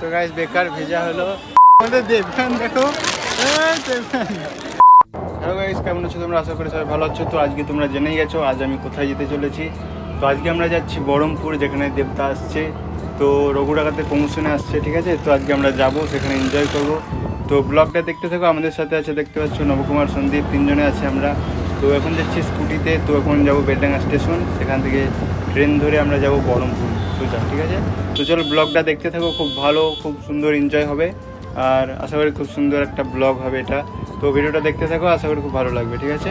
তো গাইস বেকার ভেজা হলো। আমাদের দেবখান দেখো। হ্যালো গাইস কেমন আছো তোমরা? আশা করি সবাই ভালো আছো। তো আজকে তোমরা জেনেই গেছো, আজ আমি কোথায় যেতে চলেছি। তো আজকে আমরা যাচ্ছি বহরমপুর যেখানে দেবতা আসছে। তো রঘুরাঘাতে প্রমোশনে আসছে, ঠিক আছে? তো আজকে আমরা যাব, সেখানে এনজয় করব। তো ব্লগটা দেখতে থাকো, আমাদের সাথে আছে, দেখতে পাচ্ছ নবকুমার সন্দীপ, তিনজনে আছে আমরা। তো এখন যাচ্ছি স্কুটিতে, তো এখন যাব বেলডাঙ্গা স্টেশন। সেখান থেকে ট্রেন ধরে আমরা যাব বহরমপুর সোজা ঠিক আছে? তো চলো ব্লগটা দেখতে থাকো, খুব ভালো, খুব সুন্দর এনজয় হবে। আর আশা করি খুব সুন্দর একটা ব্লগ হবে এটা। তো ভিডিওটা দেখতে থাকো, আশা করি খুব ভালো লাগবে, ঠিক আছে?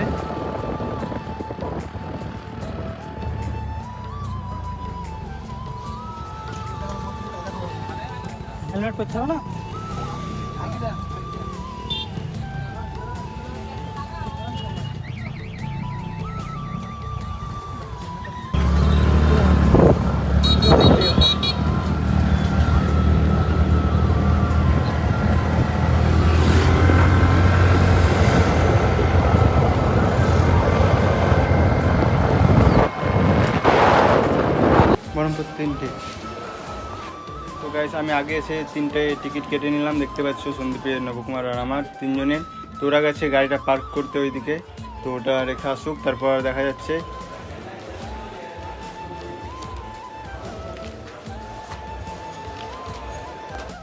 হেলমেট না তিনটে। তো গাইস আমি আগে এসে তিনটে টিকিট কেটে নিলাম, দেখতে পাচ্ছ সন্দীপের নবকুমার আর আমার তিনজনের তো ওরা গেছে গাড়িটা পার্ক করতে ওইদিকে। তো ওটা রেখে আসুক, তারপর দেখা যাচ্ছে।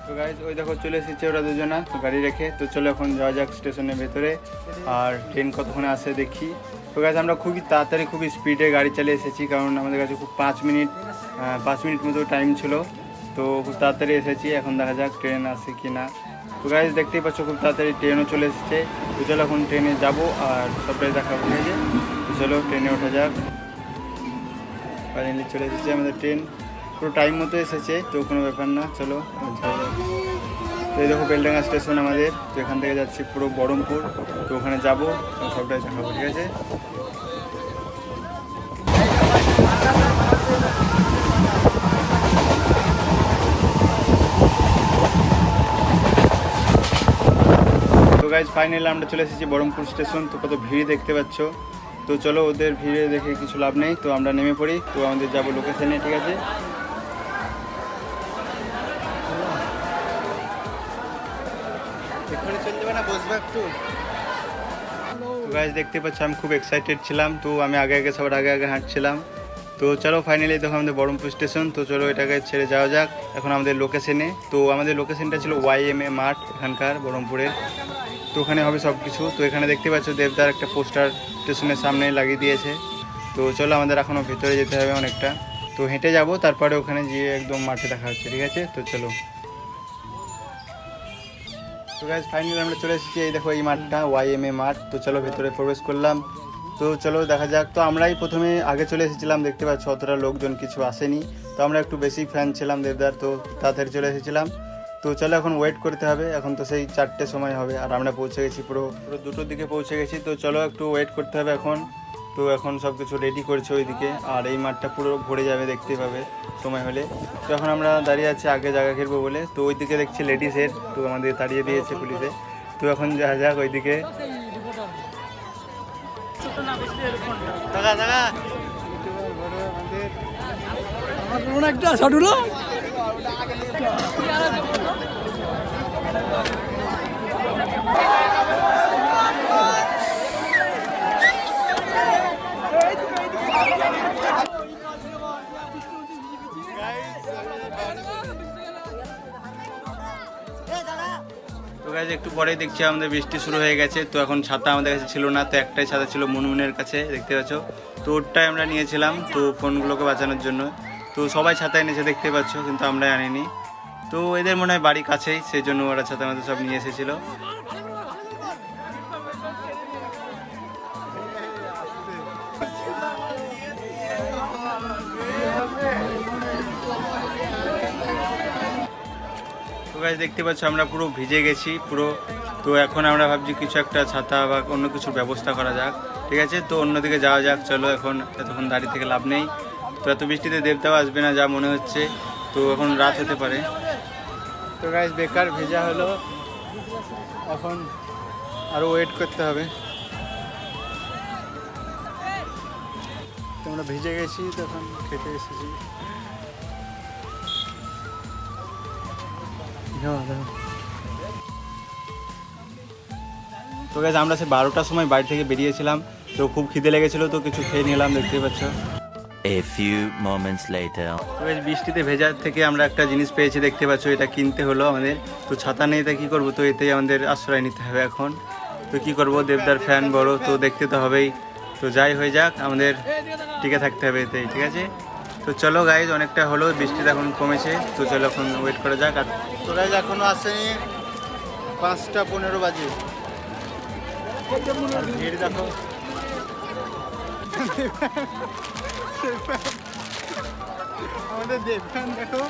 তো গাইজ ওই দেখো চলে এসেছে ওরা দুজনা গাড়ি রেখে। তো চলো এখন যাওয়া যাক স্টেশনের ভেতরে। আর ট্রেন কতক্ষণে আসে দেখি। তো গাইজ আমরা খুবই তাড়াতাড়ি, খুবই স্পিডে গাড়ি চালিয়ে এসেছি, কারণ আমাদের কাছে খুব পাঁচ মিনিট পাঁচ মিনিট মতো টাইম ছিল। তো খুব তাড়াতাড়ি এসেছি, এখন দেখা যাক ট্রেন আসে কি না। তো গাইজ দেখতেই পাচ্ছ খুব তাড়াতাড়ি ট্রেনও চলে এসেছে। তো চলো এখন ট্রেনে যাব, আর সবটাই দেখাবো ঠিক আছে তো চলো ট্রেনে ওঠা যাক। ফাইনালি চলে এসেছে আমাদের ট্রেন পুরো টাইম মতো এসেছে, তো কোনো ব্যাপার না, চলো। তো এই দেখো বেলডাঙ্গা স্টেশন আমাদের, তো এখান থেকে যাচ্ছি পুরো বহরমপুর তো ওখানে যাব সবটাই দেখাবো, ঠিক আছে? তো গাইজ ফাইনালি আমরা চলে এসেছি বহরমপুর স্টেশন, তো কত ভিড় দেখতে পাচ্ছ। তো চলো ওদের ভিড়ে দেখে কিছু লাভ নেই, তো আমরা নেমে পড়ি, তো আমাদের যাব লোকেশনে ঠিক আছে? গাইজ দেখতে পাচ্ছ, আমি খুব এক্সাইটেড ছিলাম। তো আমি আগে আগে সবার আগে আগে হাঁটছিলাম। তো চলো ফাইনালি দেখো আমাদের বহরমপুর স্টেশন তো চলো, এটাকে ছেড়ে যাওয়া যাক। এখন আমাদের লোকেশনে তো আমাদের লোকেশনটা ছিল ওয়াই এম এ মাঠ এখানকার বহরমপুরের। তো ওখানে হবে সব কিছু তো এখানে দেখতে পাচ্ছ, দেবদার একটা পোস্টার স্টেশনের সামনে লাগিয়ে দিয়েছে। তো চলো, আমাদের এখনও ভেতরে যেতে হবে অনেকটা। তো হেঁটে যাব, তারপরে ওখানে গিয়ে একদম মাঠে দেখা হচ্ছে, ঠিক আছে? তো চলো। তো গাইজ ফাইনালি আমরা চলে এসেছি। এই দেখো এই মাঠটা ওয়াই এম এ মাঠ। তো চলো ভেতরে প্রবেশ করলাম। তো চলো দেখা যাক। তো আমরাই প্রথমে আগে চলে এসেছিলাম, দেখতে পাচ্ছ অতটা লোকজন কিছু আসেনি। তো আমরা একটু বেশি ফ্যান ছিলাম দেবদার, তো তাড়াতাড়ি চলে এসেছিলাম। তো চলো এখন ওয়েট করতে হবে। এখন তো সেই চারটে সময় হবে, আর আমরা পৌঁছে গেছি পুরো পুরো দুটোর দিকে পৌঁছে গেছি। তো চলো একটু ওয়েট করতে হবে এখন। তো এখন সব কিছু রেডি করছে ওইদিকে। আর এই মাঠটা পুরো ভরে যাবে দেখতে পাবে সময় হলে। তো এখন আমরা দাঁড়িয়ে আছি আগে জায়গা ঘিরবো বলে। তো ওইদিকে দেখছি লেডিসের তো আমাদের তাড়িয়ে দিয়েছে পুলিশে। তো এখন যা যাক ওইদিকে। একটা তো গাইজ একটু পরেই দেখছি আমাদের বৃষ্টি শুরু হয়ে গেছে। তো এখন ছাতা আমাদের কাছে ছিল না, তো একটাই ছাতা ছিল মুনমুনের কাছে, দেখতে পাচ্ছ? তো ওরটাই আমরা নিয়েছিলাম, তো ফোনগুলোকে বাঁচানোর জন্য। তো সবাই ছাতা এনেছে, দেখতে পাচ্ছ, কিন্তু আমরা আনিনি। তো এদের মনে হয় বাড়ি কাছেই, সেই জন্য ওরা ছাতা আমাদের সব নিয়ে এসেছিল। তো গাছ দেখতে পাচ্ছ, আমরা পুরো ভিজে গেছি, পুরো। তো এখন আমরা ভাবছি কিছু একটা ছাতা বা অন্য কিছুর ব্যবস্থা করা যাক, ঠিক আছে? তো অন্যদিকে যাওয়া যাক, চলো এখন এতক্ষণ দাঁড়িয়ে থেকে লাভ নেই। তো এত বৃষ্টিতে দেবতাও আসবে না, যা মনে হচ্ছে। তো এখন রাত হতে পারে। তো গাছ বেকার, ভেজা হলো। এখন আরও ওয়েট করতে হবে। তো আমরা ভিজে গেছি তখন খেতে এসেছি। তো গাছ আমরা সে বারোটার সময় বাড়ি থেকে বেরিয়েছিলাম তো খুব খিদে লেগেছিলো তো কিছু খেয়ে নিলাম দেখতে পাচ্ছ। A few moments later. তো বেশ বৃষ্টিতে ভেজার থেকে আমরা একটা জিনিস পেয়েছি দেখতে পাচ্ছ এটা কিনতে হলো আমাদের। তো ছাতা নেই তা কী করব? তো এতেই আমাদের আশ্রয় নিতে হবে এখন। তো কী করব? দেবদার ফ্যান বড় তো দেখতে তো হবেই। তো যাই হয়ে যাক আমাদের টিকে থাকতে হবে এতেই ঠিক আছে? তো চলো গাইজ অনেকটা হলো বৃষ্টিটা এখন কমেছে তো চলো এখন ওয়েট করা যাক আর তো গাইজ এখনও আসেনি পাঁচটা পনেরো বাজে। ভিড় দেখো। আমাদের দেখো।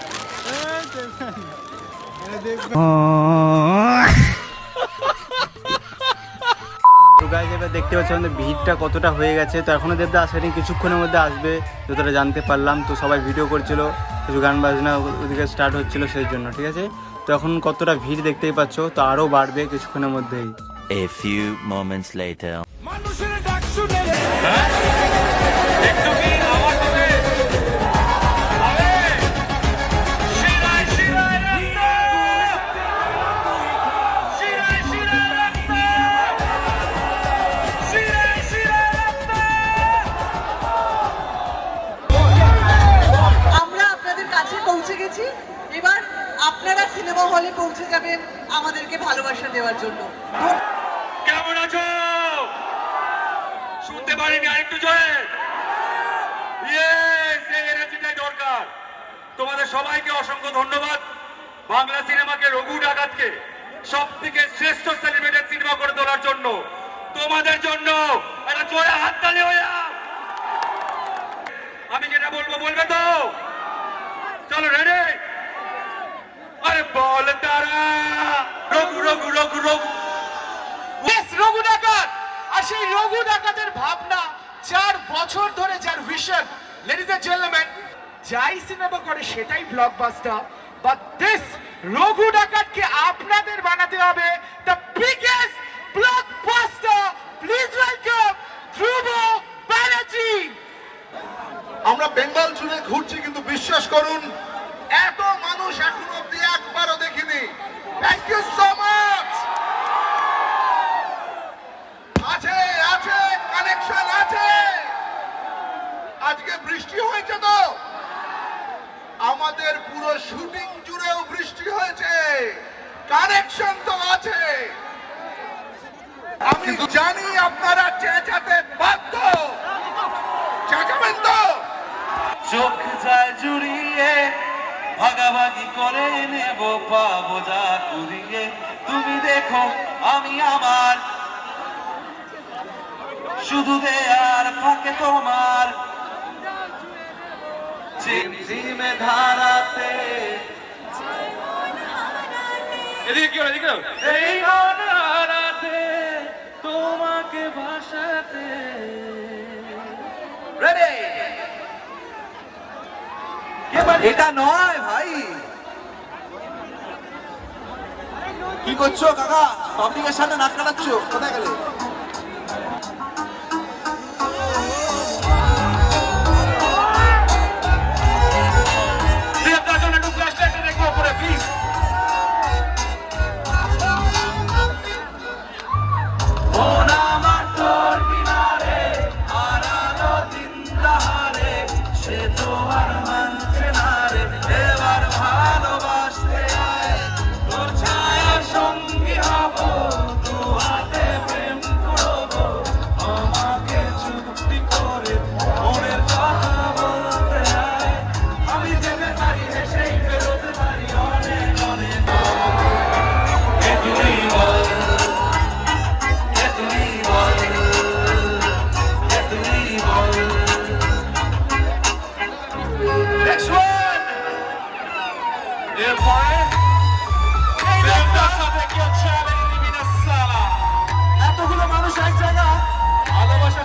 এই গাইজ এবার দেখতে পাচ্ছি আমাদের ভিড়টা কতটা হয়ে গেছে। তো এখনও দেবদা আসেনি কিছুক্ষণের মধ্যে আসবে। যতটা জানতে পারলাম তো সবাই ভিডিও করছিল কিছু গান বাজনা ওদিকে স্টার্ট হচ্ছিল সেই জন্য ঠিক আছে? তো এখন কতটা ভিড় দেখতেই পাচ্ছ তো আরও বাড়বে কিছুক্ষণের মধ্যেই। A few moments later. মানুষের ডাক শুনে। এবার আপনারা সিনেমা হলে পৌঁছে যাবেন আমাদেরকে ভালোবাসা দেওয়ার জন্য। কেমন আছো? শুনতে পারিনি আরেকটু দরকার। তোমাদের সবাইকে অসংখ্য ধন্যবাদ। বাংলা সিনেমাকে রঘু ডাকাতকে সব থেকে শ্রেষ্ঠ সেলিব্রেটেড সিনেমা করে তোলার জন্য। তোমাদের জন্য একটা জোরে হাততালি হয়ে আমি যেটা বলব, বলবে তো? চলো রেডি বল তারা। রঘু রঘু রঘু রঘু। রঘু ডাকাত। আর সেই রঘু ডাকাতের ভাবনা চার বছর ধরে যার ভিশন লেডিজ এন্ড জেন্টলম্যান যাই সিনেমা করে সেটাই ব্লকবাস্টার বাট দিস রঘু ডাকাতকে আপনাদের বানাতে হবে the biggest blockbuster please welcome Dhrubo Banerjee. আমরা বেঙ্গল জুড়ে ঘুরছি কিন্তু বিশ্বাস করুন এত মানুষ এখন থ্যাংক ইউ সো মাচ আছে আছে কানেকশন আছে! আজকে বৃষ্টি হয়েছে তো! আমাদের পুরো শুটিং জুড়েও বৃষ্টি হয়েছে! কানেকশন তো আছে! আমি জানি আপনারা চেঁচাতে বাধ্য! চেঁচাবেন তো! চোখ যায় জুড়িয়ে ভাগাভাগি করে নেব পাবো যা কুড়িয়ে। তুমি দেখো, আমি আমার। শুধু দেয়ার ফাঁকে তোমার। ধারাতে। এদিকে? এই মন তোমাকে ভাসাতে। এটা নয় ভাই। কি করছ কাকা? পাবলিকের সামনে নাক কাটাচ্ছ? কোথায় গেলে?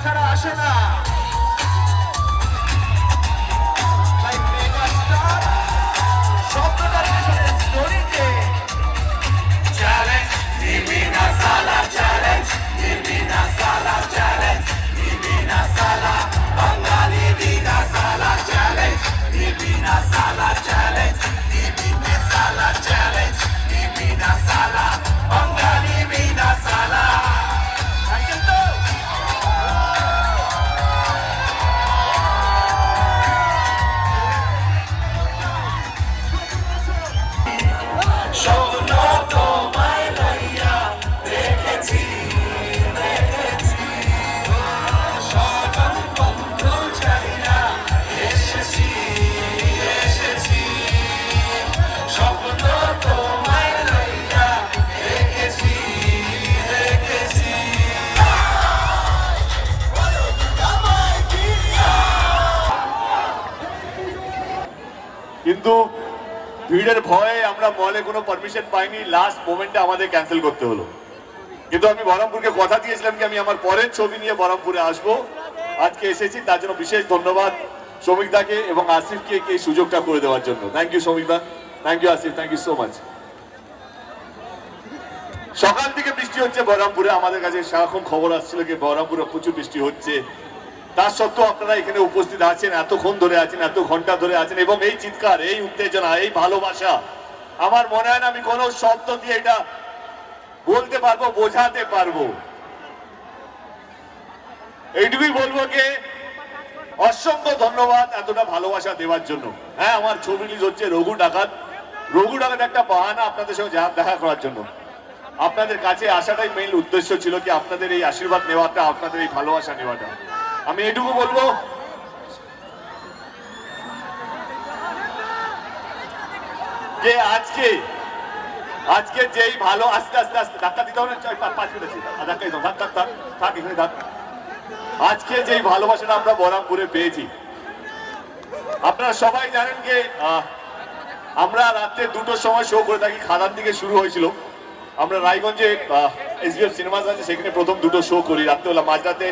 ছাড়া আসে না। শব্দটার পিছনে স্টোরিতে আমরা মলে কোনো পারমিশন পাইনি লাস্ট মোমেন্টে আমাদের ক্যান্সেল করতে হলো। কিন্তু আমি বহরমপুরকে কথা দিয়েছিলাম কি আমি আমার পরের ছবি নিয়ে বহরমপুরে আসব। আজকে এসেছি, তার জন্য বিশেষ ধন্যবাদ শ্রমিকদাকে এবং আসিফকে এই সুযোগটা করে দেওয়ার জন্য। Thank you শ্রমিকদা thank you Asif. Thank you so much সকাল থেকে বৃষ্টি হচ্ছে বহরমপুরে, আমাদের কাছে সারাক্ষণ খবর আসছিল কি বহরমপুরে প্রচুর বৃষ্টি হচ্ছে। তার সত্ত্বেও আপনারা এখানে উপস্থিত আছেন, এতক্ষণ ধরে আছেন, এত ঘণ্টা ধরে আছেন এবং এই চিৎকার, এই উত্তেজনা, এই ভালোবাসা আমার মনে হয় না আমি কোনো শব্দ দিয়ে এটা বলতে পারব, বোঝাতে পারব। এইটুকুই বলব কে অসংখ্য ধন্যবাদ এতটা ভালোবাসা দেওয়ার জন্য। হ্যাঁ আমার ছবি রিলিজ হচ্ছে রঘু ডাকাত। রঘু ডাকাত একটা বাহানা আপনাদের সঙ্গে যা দেখা করার জন্য। আপনাদের কাছে আসাটাই মেইন উদ্দেশ্য ছিল কি আপনাদের এই আশীর্বাদ নেওয়াটা, আপনাদের এই ভালোবাসা নেওয়াটা। আমি এটুকু বলব যে আজকে আজকে যেই ভালো, আস্তে আস্তে আস্তে, ধাক্কা দিতে হবে পাঁচ মিনিট আছে। থাক, এখানে আজকে যেই ভালোবাসাটা আমরা বরামপুরে পেয়েছি। আপনারা সবাই জানেন যে আমরা রাত্রে দুটোর সময় শো করে থাকি, খাদান থেকে শুরু হয়েছিল। আমরা রায়গঞ্জে এস এসবিএফ সিনেমাস আছে, সেখানে প্রথম দুটো শো করি। রাত্রেবেলা মাঝরাতে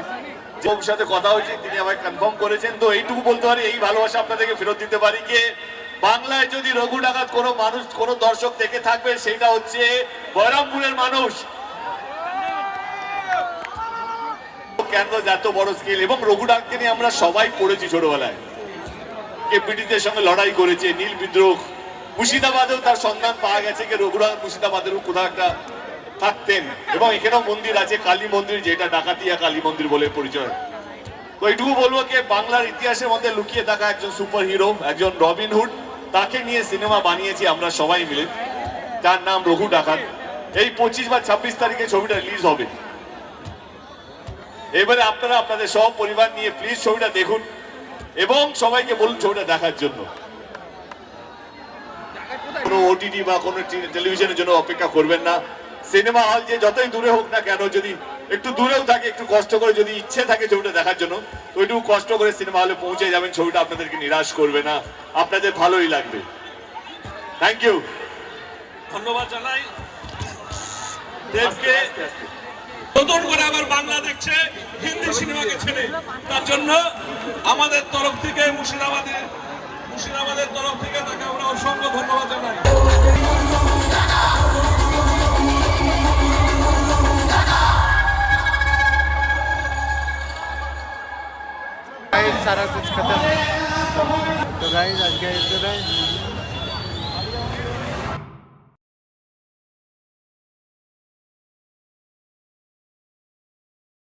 যে সাথে কথা হয়েছে, তিনি আমায় কনফার্ম করেছেন। তো এইটুকু বলতে পারি, এই ভালোবাসা আপনাদেরকে ফেরত দিতে পারি যে বাংলায় যদি রঘু ডাকাত কোনো মানুষ, কোনো দর্শক দেখে থাকবে, সেটা হচ্ছে বহরমপুরের মানুষ। ক্যানভাস এত বড় স্কেল এবং রঘু ডাককে নিয়ে আমরা সবাই পড়েছি ছোটবেলায়। কে ব্রিটিশদের সঙ্গে লড়াই করেছে, নীল বিদ্রোহ। মুর্শিদাবাদেও তার সন্ধান পাওয়া গেছে যে রঘুনাথ মুর্শিদাবাদেরও কোথাও একটা থাকতেন। এবং এখানেও মন্দির আছে, কালী মন্দির, যেটা ডাকাতিয়া কালী মন্দির বলে পরিচয়। তো এইটুকু বলব যে বাংলার ইতিহাসের মধ্যে লুকিয়ে থাকা একজন সুপার হিরো একজন রবিন হুড তাকে নিয়ে সিনেমা বানিয়েছি আমরা সবাই মিলে। তার নাম রঘু ডাকাত। এই পঁচিশ বা ছাব্বিশ তারিখে ছবিটা রিলিজ হবে। এবারে আপনারা আপনাদের সব পরিবার নিয়ে প্লিজ ছবিটা দেখুন এবং সবাইকে বলুন ছবিটা দেখার জন্য। কোনো ওটিটি বা কোনো টেলিভিশনের জন্য অপেক্ষা করবেন না। সিনেমা হল যে যতই দূরে হোক না কেন, যদি একটু দূরেও থাকে একটু কষ্ট করে যদি ইচ্ছে থাকে ছবিটা দেখার জন্য ওইটুকু কষ্ট করে সিনেমা হলে পৌঁছে যাবেন ছবিটা আপনাদেরকে নিরাশ করবে না। আপনাদের ভালোই লাগবে। থ্যাংক ইউ ধন্যবাদ জানাই। দেবকে নতুন করে আবার বাংলা দেখছে হিন্দি সিনেমাকে ছেড়ে। তার জন্য আমাদের তরফ থেকে মুর্শিদাবাদের सारा कुछ खत्म तो गाइस आज का इतना